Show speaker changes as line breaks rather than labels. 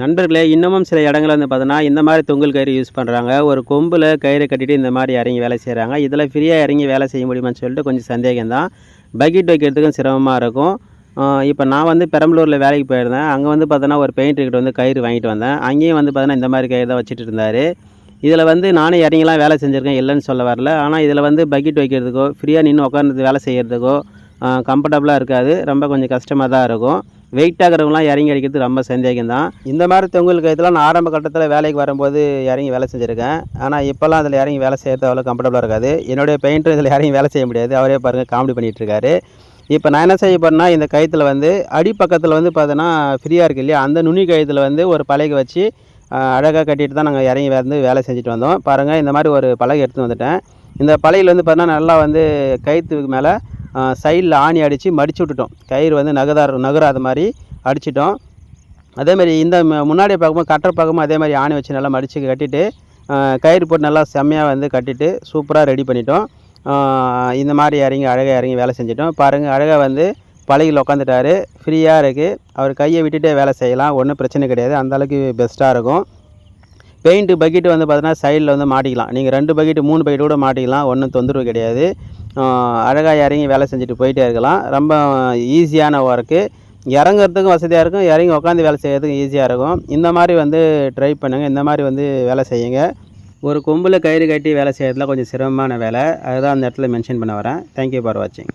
நண்பர்களே இன்னமும் சில இடங்களில் வந்து பார்த்தோன்னா இந்த மாதிரி தொங்கல் கயிறு யூஸ் பண்ணுறாங்க ஒரு கொம்பில் கயிறு கட்டிட்டு இந்த மாதிரி இறங்கி வேலை செய்கிறாங்க இதில் ஃப்ரீயாக இறங்கி வேலை செய்ய முடியுமான்னு சொல்லிட்டு கொஞ்சம் சந்தேகம்தான். பக்கெட் வைக்கிறதுக்கும் சிரமமாக இருக்கும். இப்போ நான் வந்து பெரம்பலூரில் வேலைக்கு போயிருந்தேன். அங்கே வந்து பார்த்தோன்னா ஒரு பெயிண்டர்கிட்ட வந்து கயிறு வாங்கிட்டு வந்தேன். அங்கேயும் வந்து பார்த்தோன்னா இந்த மாதிரி கயிறு தான் வச்சுட்டு இருந்தார். இதில் வந்து நானும் இறங்கிலாம் வேலை செஞ்சுருக்கேன். இல்லைன்னு சொல்ல வரல. ஆனால் இதில் வந்து பக்கெட் வைக்கிறதுக்கோ ஃப்ரீயாக நின்று உட்காந்து வேலை செய்கிறதுக்கோ கம்ஃபர்டபுளாக இருக்காது. ரொம்ப கொஞ்சம் கஷ்டமாக தான் இருக்கும். வெயிட் ஆகிறவங்களாம் இறங்கி அடிக்கிறது ரொம்ப சந்தேகம் தான் இந்த மாதிரி தொங்கல் கயத்தில் நான் ஆரம்ப கட்டத்தில் வேலைக்கு வரும்போது இறங்கி வேலை செஞ்சுருக்கேன். ஆனால் இப்போல்லாம் அதில் இறங்கி வேலை செய்கிறது அவ்வளோ கம்ஃபர்டபுளாக இருக்காது. என்னுடைய பெயிண்டர் இதில் இறங்கி வேலை செய்ய முடியாது. அவரே பாருங்கள் காமெடி பண்ணிகிட்டு இருக்காரு இப்போ நான் என்ன செய்ய போறேன்னா இந்த கயத்தில் வந்து அடிப்பக்கத்தில் வந்து பார்த்தோன்னா ஃப்ரீயாக இருக்குது இல்லையா? அந்த நுனி கயத்தில் வந்து ஒரு பலகை வச்சு அழகாக கட்டிட்டு தான் நாங்கள் இறங்கி வந்து வேலை செஞ்சுட்டு வந்தோம். பாருங்கள் இந்த மாதிரி ஒரு பலகை எடுத்து வந்துட்டேன். இந்த பலகையில் வந்து பார்த்தோன்னா நல்லா வந்து கயிற்றுக்கு மேலே சைடில் ஆணி அடித்து மடித்து விட்டுட்டோம். கயிறு வந்து நகதார் நகராத மாதிரி அடிச்சிட்டோம். அதேமாதிரி இந்த ம- முன்னாடி பார்க்கும்போது கட்டுற பக்கமும் அதே மாதிரி ஆணி வச்சு நல்லா மடித்து கட்டிட்டு கயிறு போட்டு நல்லா செம்மையாக வந்து கட்டிட்டு சூப்பராக ரெடி பண்ணிட்டோம். இந்த மாதிரி இறங்கி அழகாக இறங்கி வேலை செஞ்சிட்டோம். பாருங்கள் அழகாக வந்து பழகில் உட்காந்துட்டாரு ஃப்ரீயாக இருக்குது அவர் கையை விட்டுட்டே வேலை செய்யலாம். ஒன்றும் பிரச்சனை கிடையாது. அந்த அளவுக்கு பெஸ்ட்டாக இருக்கும். பெயிண்ட்டு பக்கெட்டு வந்து பார்த்தீங்கன்னா சைடில் வந்து மாட்டிக்கலாம். நீங்கள் ரெண்டு பக்கெட்டு மூணு பக்கெட்டு கூட மாட்டிக்கலாம். ஒன்றும் தொந்தரவு கிடையாது. அழகாக இறங்கி வேலை செஞ்சுட்டு போயிட்டே இருக்கலாம். ரொம்ப ஈஸியான ஒர்க்கு இறங்குறதுக்கும் வசதியாக இருக்கும். இறங்கி உட்காந்து வேலை செய்கிறதுக்கும் ஈஸியாக இருக்கும். இந்த மாதிரி வந்து ட்ரை பண்ணுங்கள் இந்த மாதிரி வந்து வேலை செய்யுங்க. ஒரு கொம்பில் கயிறு கட்டி வேலை செய்கிறதுலாம் கொஞ்சம் சிரமமான வேலை. அதுதான் அந்த இடத்துல மென்ஷன் பண்ண வரேன். தேங்க்யூ ஃபார் வாட்சிங்